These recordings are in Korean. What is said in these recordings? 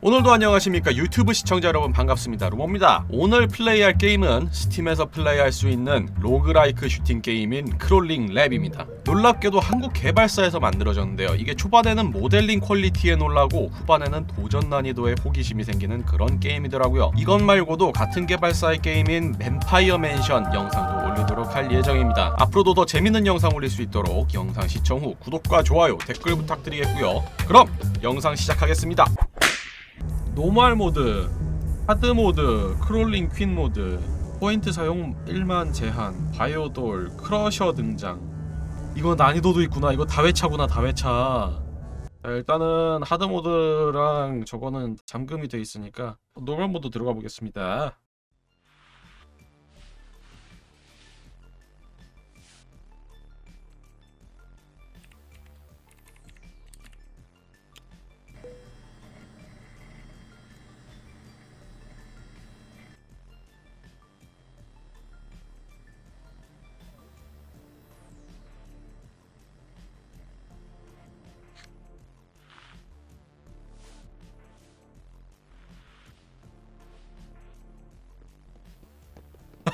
오늘도 안녕하십니까? 유튜브 시청자 여러분 반갑습니다. 루모입니다. 오늘 플레이할 게임은 스팀에서 플레이할 수 있는 로그라이크 슈팅 게임인 크롤링 랩입니다. 놀랍게도 한국 개발사에서 만들어졌는데요. 이게 초반에는 모델링 퀄리티에 놀라고 후반에는 도전 난이도에 호기심이 생기는 그런 게임이더라고요. 이것 말고도 같은 개발사의 게임인 뱀파이어 맨션 영상도 올리도록 할 예정입니다. 앞으로도 더 재밌는 영상 올릴 수 있도록 영상 시청 후 구독과 좋아요 댓글 부탁드리겠고요. 그럼 영상 시작하겠습니다 노멀 모드, 하드 모드, 크롤링 퀸 모드, 포인트 사용 1만 제한, 바이오돌, 크러셔 등장. 이거 난이도도 있구나. 이거 다회차구나, 다회차. 자, 일단은 하드 모드랑 저거는 잠금이 돼 있으니까 노멀 모드 들어가 보겠습니다.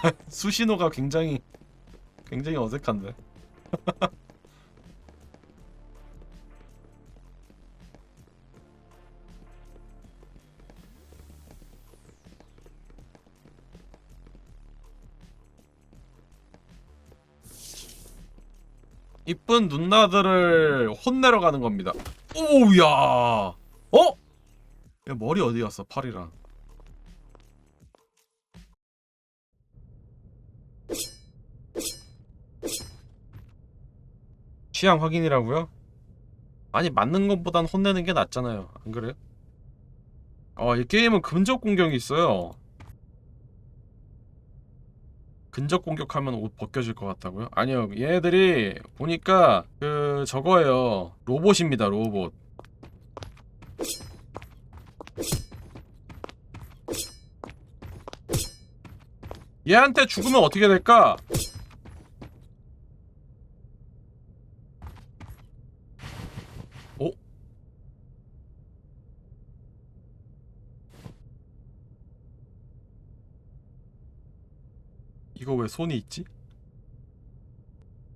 수신호가 굉장히 굉장히 어색한데. 이쁜 누나들을 혼내러 가는 겁니다. 오우야. 어? 야, 머리 어디 갔어? 팔이랑. 취향 확인이라고요? 아니 맞는 것보단 혼내는 게 낫잖아요. 안 그래요? 어, 이 게임은 근접 공격이 있어요. 근접 공격하면 옷 벗겨질 것 같다고요? 아니요, 얘네들이 보니까 그 저거예요. 로봇입니다, 로봇. 얘한테 죽으면 어떻게 될까? 이거 왜 손이 있지?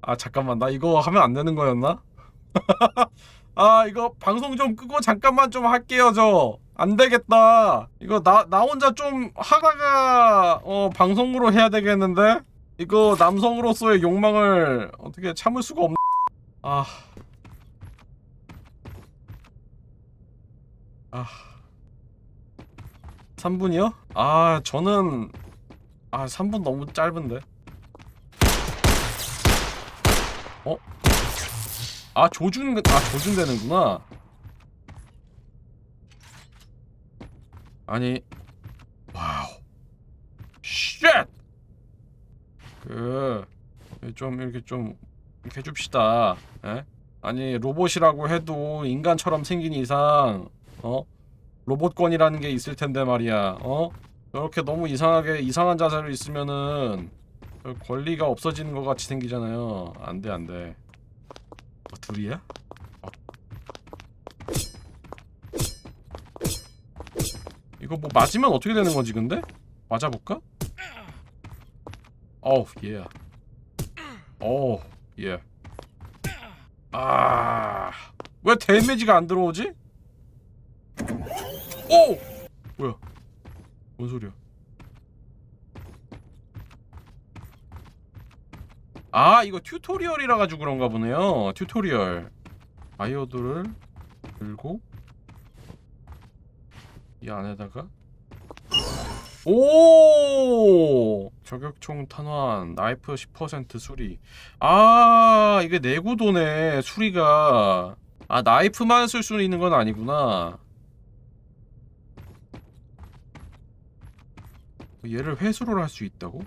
아 잠깐만 나 이거 하면 안 되는 거였나? 아 이거 방송 좀 끄고 잠깐만 좀 할게요 저 안 되겠다 이거 나 나 혼자 좀 하다가 어 방송으로 해야 되겠는데 이거 남성으로서의 욕망을 어떻게 참을 수가 없 아 아. 3분이요? 아, 저는 아, 3분 너무 짧은데. 어? 아, 조준 아, 조준 되는구나. 아니. 와우. 쉣. 그, 좀 이렇게 좀 이렇게 해줍시다. 에? 아니 로봇이라고 해도 인간처럼 생긴 이상 어 로봇권이라는 게 있을 텐데 말이야 어 저렇게 너무 이상하게 이상한 자세로 있으면은 저 권리가 없어지는 것 같이 생기잖아요 안돼 안돼 어, 둘이야? 어. 이거 뭐 맞으면 어떻게 되는 거지 근데? 맞아볼까? 어우 예 어우 예 아... 왜 데미지가 안 들어오지? 오! 뭔 소리야? 아 이거 튜토리얼이라 가지고 그런가 보네요. 튜토리얼. 바이오드를 들고 이 안에다가 오! 저격총 탄환 나이프 10% 수리. 아 이게 내구도네 수리가. 아 나이프만 쓸 수 있는 건 아니구나 얘를 회수를 할 수 있다고?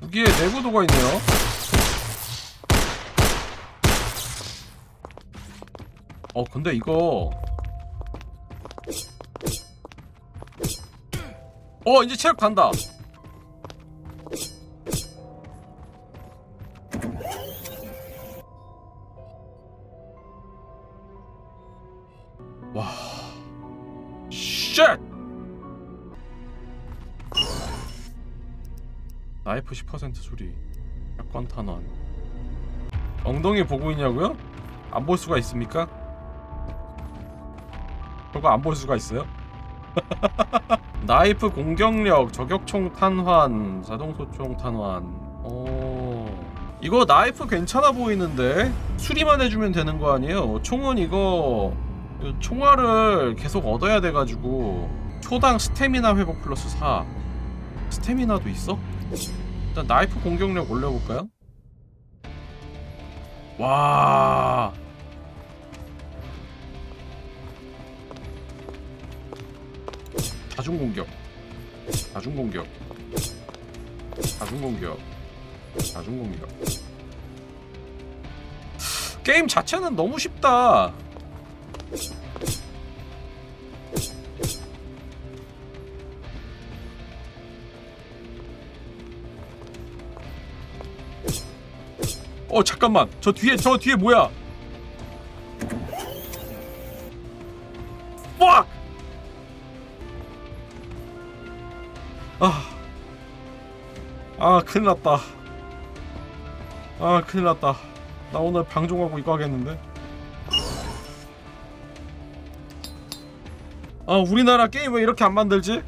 무기에 내구도가 있네요. 어 근데 이거 어 이제 체력 간다 와. 쉣! 나이프 10% 소리. 약관 탄환. 엉덩이 보고 있냐고요? 안 볼 수가 있습니까? 그거 안 볼 수가 있어요? 나이프 공격력, 저격총 탄환, 자동소총 탄환. 어. 이거 나이프 괜찮아 보이는데? 수리만 해주면 되는 거 아니에요? 총은 이거 총알을 계속 얻어야 돼가지고 초당 스태미나 회복 플러스 4. 스태미나도 있어? 일단 나이프 공격력 올려볼까요? 와. 자중 공격. 자중 공격. 자중 공격. 자중 공격. 게임 자체는 너무 쉽다. 어 잠깐만 저 뒤에 저 뒤에 뭐야? fuck! 아, 아 큰일 났다. 아 큰일 났다. 나 오늘 방종하고 이거 하겠는데. 아 우리나라 게임 왜 이렇게 안 만들지?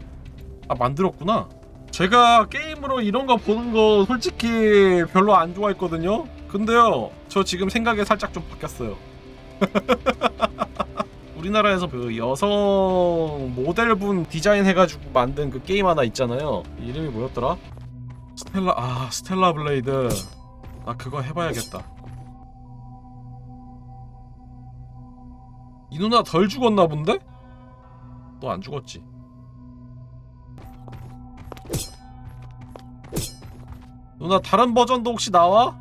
아 만들었구나. 제가 게임으로 이런 거 보는 거 솔직히 별로 안 좋아했거든요. 근데요, 저 지금 생각이 살짝 좀 바뀌었어요. 우리나라에서 그 여성 모델분 디자인 해가지고 만든 그 게임 하나 있잖아요. 이름이 뭐였더라? 스텔라 아 스텔라 블레이드. 나 그거 해봐야겠다. 이 누나 덜 죽었나 본데? 너 안 죽었지? 누나 다른 버전도 혹시 나와?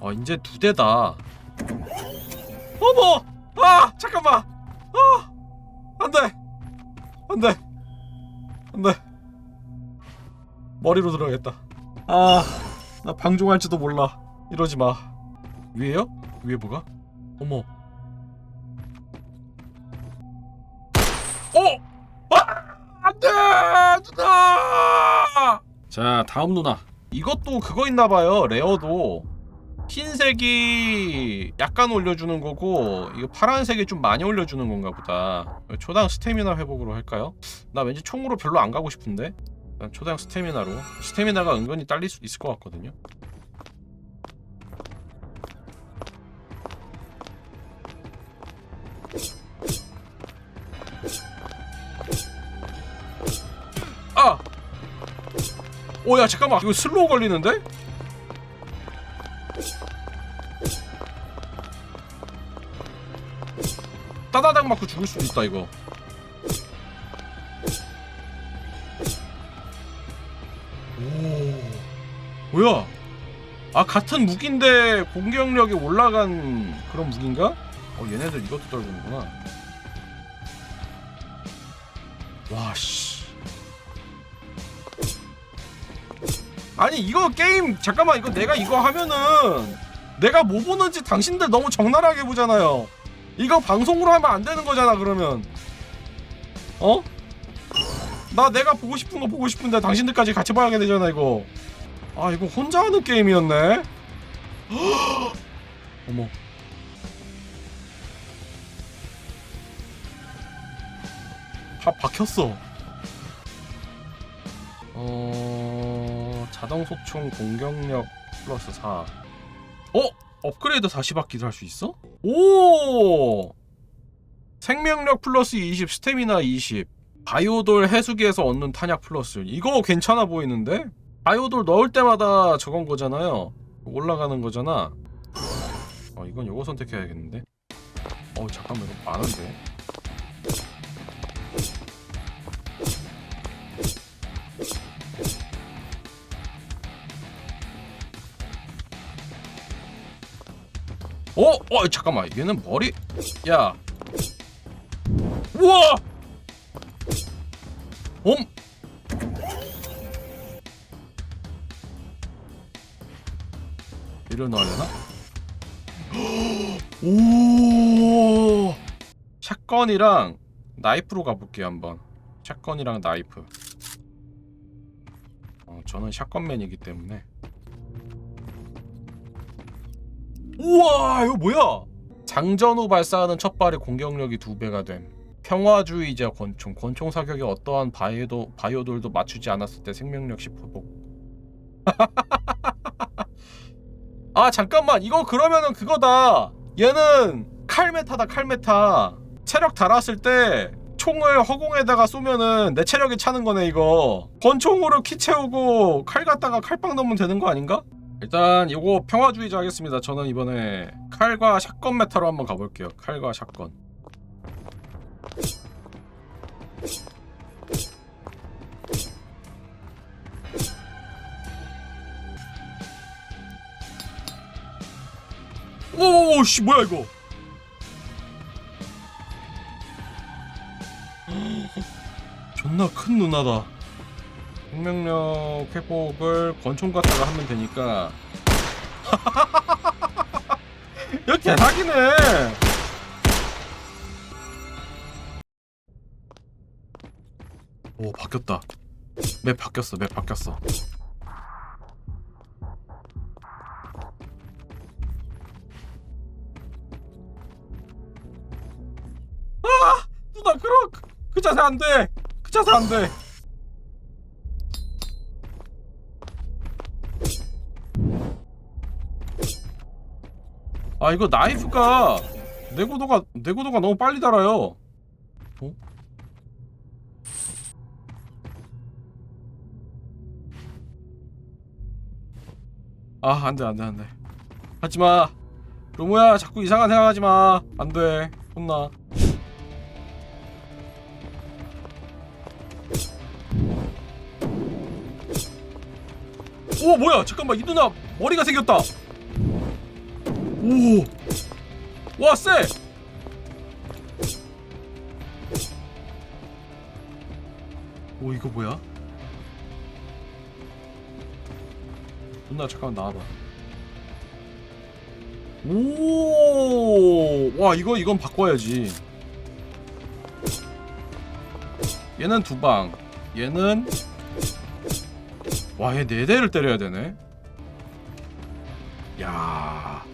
어 이제 두 대다. 어머! 아 잠깐만. 아 안돼 안돼 안돼 머리로 들어야겠다. 아 나 방종할지도 몰라. 이러지 마. 위에요? 위에 뭐가? 어머. 어! 아! 안 돼 누나. 자 다음 누나. 이것도 그거 있나 봐요. 레어도 흰색이 약간 올려주는 거고 이거 파란색이 좀 많이 올려주는 건가 보다. 초당 스태미나 회복으로 할까요? 나 왠지 총으로 별로 안 가고 싶은데. 난 초당 스태미나로. 스태미나가 은근히 딸릴 수 있을 것 같거든요. 아! 오야 잠깐만 이거 슬로우 걸리는데? 따다닥 맞고 죽을 수도 있다 이거 뭐야? 아 같은 무기인데 공격력이 올라간 그런 무기인가? 어 얘네들 이것도 떨구는구나. 와씨. 아니 이거 게임 잠깐만 이거 내가 이거 하면은 내가 뭐 보는지 당신들 너무 적나라하게 보잖아요. 이거 방송으로 하면 안 되는 거잖아 그러면. 어? 나 내가 보고 싶은 거 보고 싶은데 당신들까지 같이 봐야 되잖아 이거 아 이거 혼자 하는 게임이었네 어머 다 박혔어 어... 자동 소총 공격력 플러스 4 어? 업그레이드 40바퀴도 할수 있어? 오! 생명력 플러스 20, 스태미나 20. 바이오돌 해수기에서 얻는 탄약 플러스. 이거 괜찮아 보이는데? 바이오돌 넣을 때마다 저건 거잖아요. 올라가는 거잖아. 어, 이건 요거 선택해야겠는데. 어, 잠깐만, 이거 많은데. 어? 어 잠깐만 얘는 머리 야 우와 엄 이리로 넣으려나? 오! 샷건이랑 나이프로 가볼게요 한번. 샷건이랑 나이프. 어, 저는 샷건맨이기 때문에. 우와 이거 뭐야? 장전 후 발사하는 첫 발의 공격력이 두 배가 됨 평화주의자 권총. 권총 사격에 어떠한 바이오도, 바이오돌도 맞추지 않았을 때 생명력 10% 아 잠깐만. 이거 그러면은 그거다. 얘는 칼메타다 칼메타. 체력 달았을 때 총을 허공에다가 쏘면은 내 체력이 차는 거네 이거. 권총으로 키 채우고 칼 갖다가 칼빵 넣으면 되는 거 아닌가? 일단 이거 평화주의자 하겠습니다 저는 이번에. 칼과 샷건 메타로 한번 가볼게요. 칼과 샷건 오 씨 뭐야 이거? 존나 큰 누나다. 생명력 회복을 권총 갖다가 하면 되니까. 이거 개사기네. 오 바뀌었다. 맵 바뀌었어 맵 바뀌었어 안 돼. 그 자세 안 돼. 아 이거 나이프가 내구도가 내구도가 너무 빨리 달아요. 어? 아 안돼 안돼 안돼 하지마 로모야 자꾸 이상한 생각하지 마 안돼 혼나 오 뭐야? 잠깐만 이 누나 머리가 생겼다. 오와 쎄! 오 이거 뭐야? 누나 잠깐만 나와봐. 오와 이거 이건 바꿔야지. 얘는 두방. 얘는 와, 얘네 대를 때려야 되네. 야.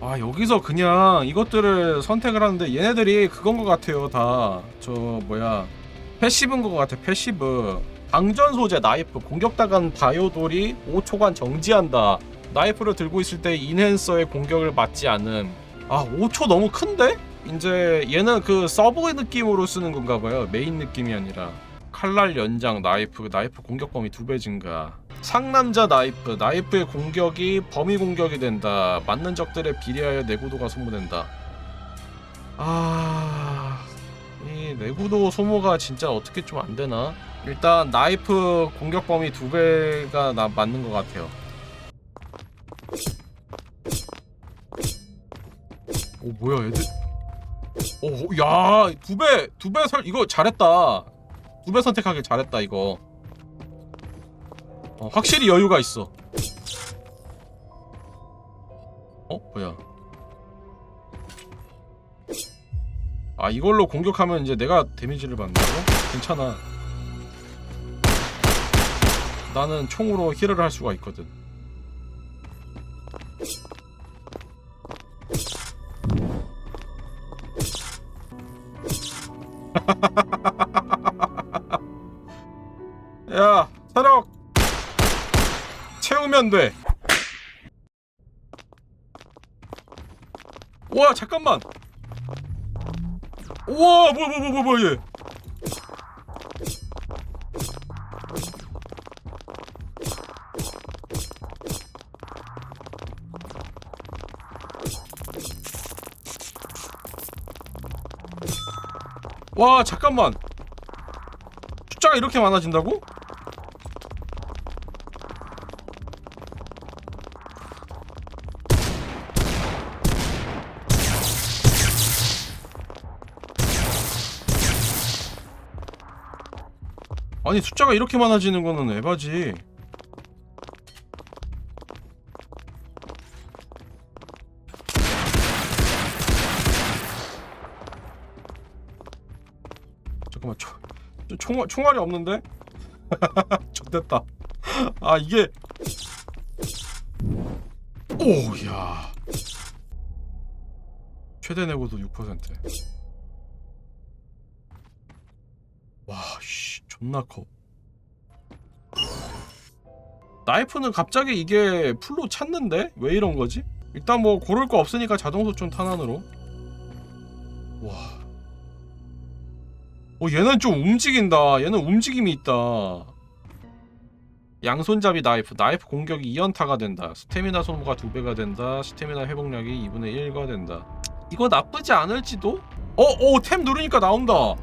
아, 여기서 그냥 이것들을 선택을 하는데 얘네들이 그건 것 같아요, 다. 저 뭐야. 패시브인 것 같아, 패시브. 방전 소재 나이프 공격당한 바이오돌이 5초간 정지한다. 나이프를 들고 있을 때 인핸서의 공격을 맞지 않음. 아, 5초 너무 큰데? 이제 얘는 그 서브 느낌으로 쓰는 건가 봐요. 메인 느낌이 아니라. 칼날 연장 나이프 나이프 공격 범위 두 배 증가. 상남자 나이프 나이프의 공격이 범위 공격이 된다. 맞는 적들에 비례하여 내구도가 소모된다. 아이 내구도 소모가 진짜 어떻게 좀 안 되나? 일단 나이프 공격 범위 두 배가 나 맞는 것 같아요. 오 뭐야 애들? 오야두 배 두 배 설 이거 잘했다 두 배 선택하길 잘했다 이거. 어, 확실히 여유가 있어. 어? 뭐야? 아 이걸로 공격하면 이제 내가 데미지를 받는다고? 괜찮아. 나는 총으로 힐을 할 수가 있거든 채우면 돼. 와, 잠깐만. 우와, 뭐야, 뭐야, 뭐야, 뭐야, 얘. 와, 잠깐만. 숫자가 이렇게 많아진다고? 아니 숫자가 이렇게 많아지는 거는 에바지. 잠깐만 총, 총, 총알이 없는데? 좋됐다. 아 이게. 오야. 최대 내고도 6% 존나 커. 나이프는 갑자기 이게 풀로 찼는데 왜 이런 거지? 일단 뭐 고를 거 없으니까 자동 소총 탄환으로. 와. 어 얘는 좀 움직인다. 얘는 움직임이 있다. 양손잡이 나이프. 나이프 공격이 2연타가 된다. 스태미나 소모가 2배가 된다. 스태미나 회복력이 2분의 1가 된다. 이거 나쁘지 않을지도? 어, 어, 탭 누르니까 나온다.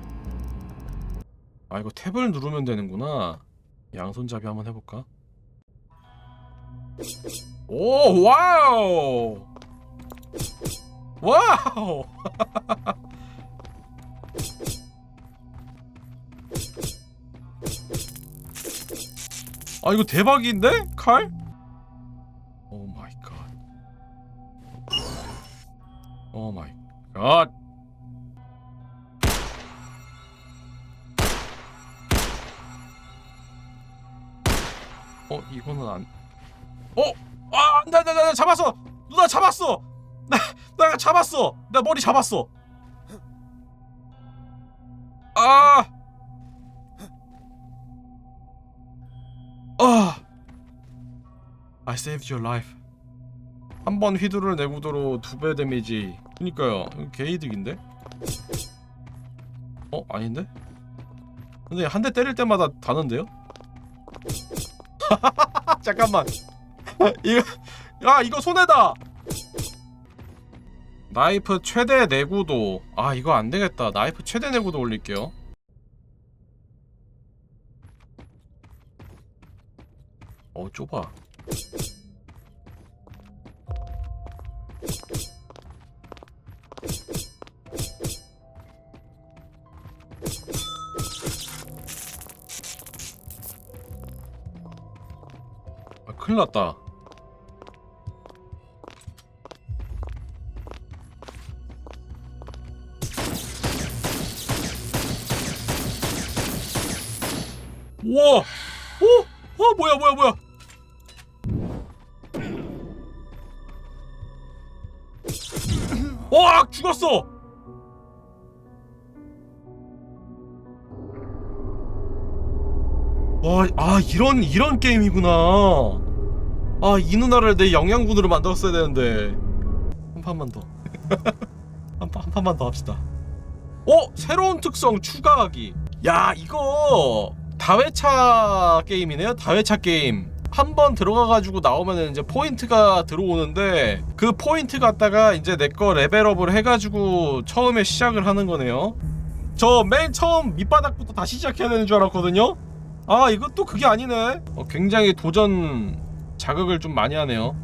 아, 이거 탭을 누르면 되는구나. 양손잡이 한번 해볼까? 오, 와우! 와우! 아 이거 대박인데? 칼? 오 마이 갓. 오 마이 갓. 어 이거는 안. 어? 아, 나, 나, 나, 나 잡았어. 누나 잡았어. 나, 나 잡았어. 나 머리 잡았어. 아. 아. I saved your life. 한 번 휘두를 내구도로 두 배 데미지. 그니까요. 개이득인데? 어? 아닌데? 근데 한 대 때릴 때마다 다는데요? 잠깐만. 이거 야 이거 손해다. 나이프 최대 내구도. 아 이거 안 되겠다. 나이프 최대 내구도 올릴게요. 어 좁아. 큰일 났다. 우와! 어? 어 뭐야 뭐야 뭐야? 와 죽었어! 와, 아 이런 이런 게임이구나. 아 이 누나를 내 영양군으로 만들었어야 되는데 한 판만 더. 한, 판, 한 판만 더 합시다. 어 새로운 특성 추가하기. 야 이거 다회차 게임이네요. 다회차 게임. 한 번 들어가가지고 나오면은 이제 포인트가 들어오는데 그 포인트 갖다가 이제 내 거 레벨업을 해가지고 처음에 시작을 하는 거네요. 저 맨 처음 밑바닥부터 다시 시작해야 되는 줄 알았거든요. 아 이것도 그게 아니네. 어, 굉장히 도전 자극을 좀 많이 하네요.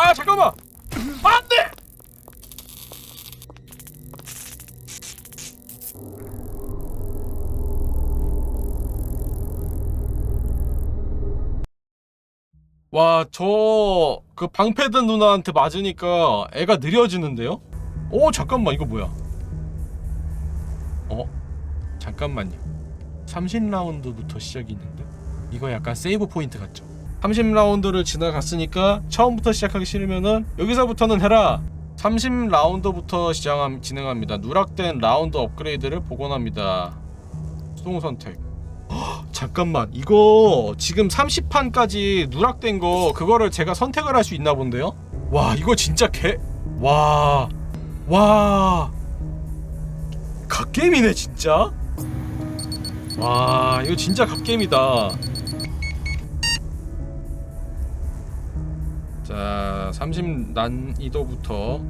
아 잠깐만 안돼 와, 저 그 방패 든 누나한테 맞으니까 애가 느려지는데요? 오, 잠깐만, 이거 뭐야? 어? 잠깐만요. 30라운드부터 시작이 있는데? 이거 약간 세이브 포인트 같죠? 30라운드를 지나갔으니까 처음부터 시작하기 싫으면은 여기서부터는 해라. 30라운드부터 시작 진행합니다. 누락된 라운드 업그레이드를 복원합니다. 수동 선택. 잠깐만 이거 지금 30판까지 누락된 거 그거를 제가 선택을 할 수 있나 본데요? 와 이거 진짜 개... 와... 와... 갓게임이네 진짜 와 이거 진짜 갓게임이다 자 30 난이도부터.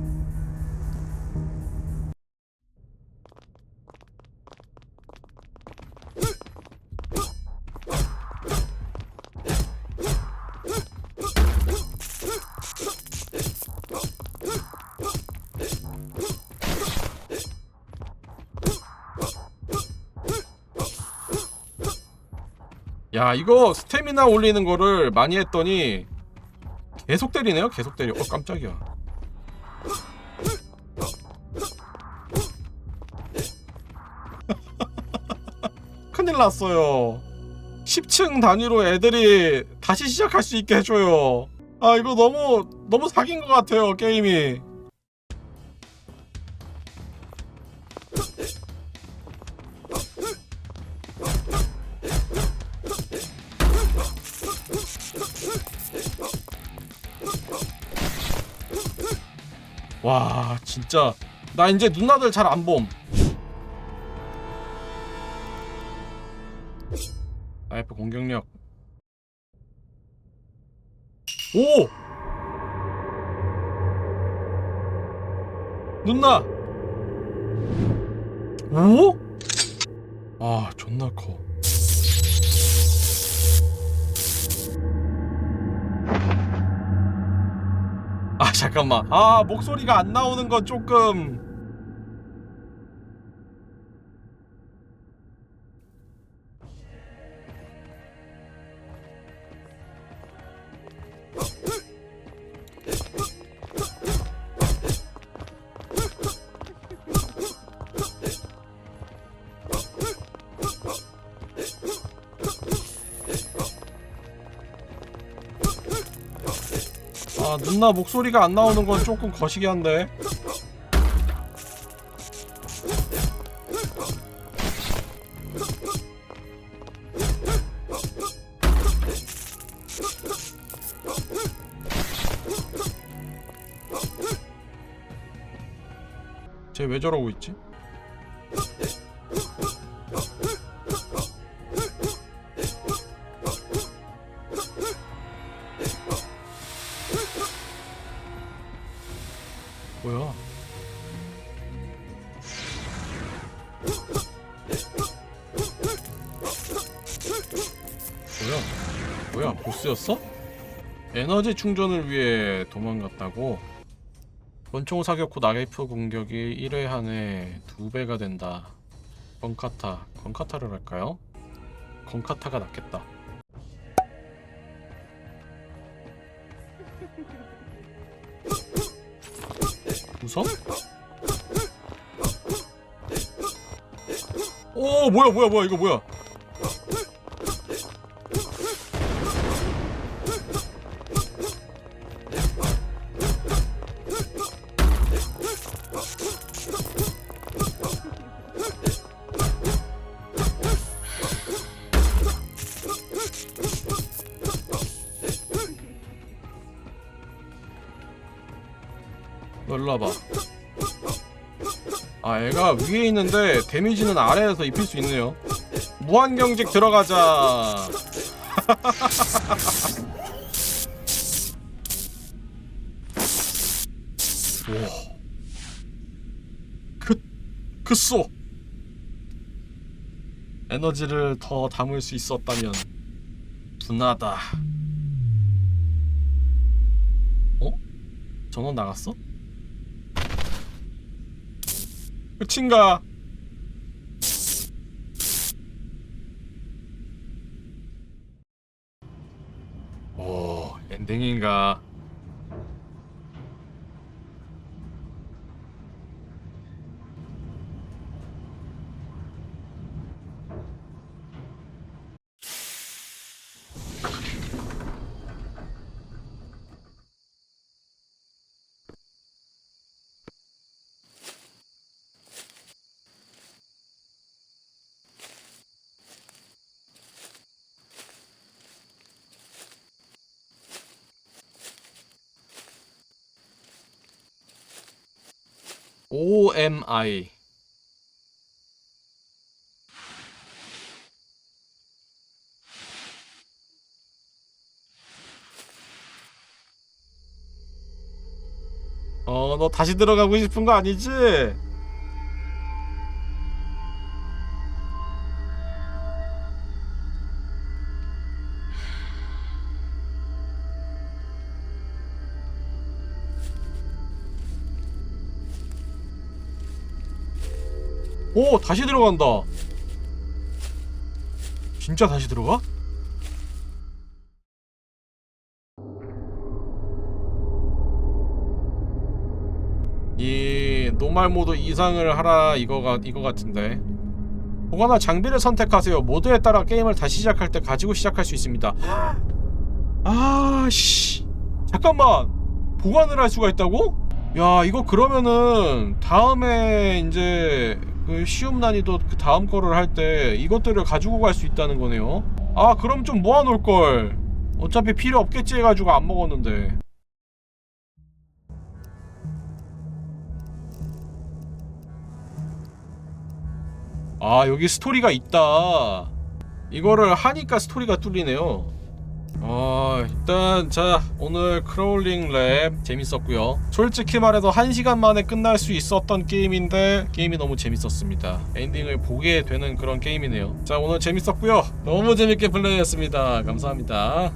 야 이거 스태미나 올리는 거를 많이 했더니 계속 때리네요? 계속 때려. 어 깜짝이야. 큰일 났어요. 10층 단위로 애들이 다시 시작할 수 있게 해줘요. 아 이거 너무 너무 사기인 것 같아요 게임이 와 진짜 나 이제 누나들 잘 안 봄. 나이프 공격력. 오! 누나. 오? 아 존나 커. 아 잠깐만. 아 목소리가 안 나오는 건 조금 아 누나 목소리가 안 나오는 건 조금 거시기 한데 쟤 왜 저러고 있지? 보스였어? 에너지 충전을 위해 도망갔다고? 권총 사격 후 나이프 공격이 1회 한해 2배가 된다. 건카타. 건카타를 할까요? 건카타가 낫겠다. 우선? 오 뭐야 뭐야 뭐야 이거 뭐야 일로 와봐 아 애가 위에 있는데 데미지는 아래에서 입힐 수 있네요 무한경직 들어가자 오. 그, 그쏘 에너지를 더 담을 수 있었다면 분하다 어? 전원 나갔어? 끝인가? 오, 엔딩인가? OMI 어, 너 다시 들어가고 싶은 거 아니지? 오, 다시 들어간다. 진짜 다시 들어가? 이 노말 모드 이상을 하라 이거가 이거 같은데. 보관할 장비를 선택하세요. 모드에 따라 게임을 다시 시작할 때 가지고 시작할 수 있습니다. 아, 씨. 잠깐만. 보관을 할 수가 있다고? 야, 이거 그러면은 다음에 이제 그 쉬움 난이도 그 다음 거를 할 때 이것들을 가지고 갈 수 있다는 거네요. 아, 그럼 좀 모아 놓을 걸. 어차피 필요 없겠지 해 가지고 안 먹었는데. 아 여기 스토리가 있다 이거를 하니까 스토리가 뚫리네요 어 일단 자 오늘 크로울링 랩 재밌었고요. 솔직히 말해도 1시간 만에 끝날 수 있었던 게임인데 게임이 너무 재밌었습니다. 엔딩을 보게 되는 그런 게임이네요. 자 오늘 재밌었고요. 너무 재밌게 플레이했습니다. 감사합니다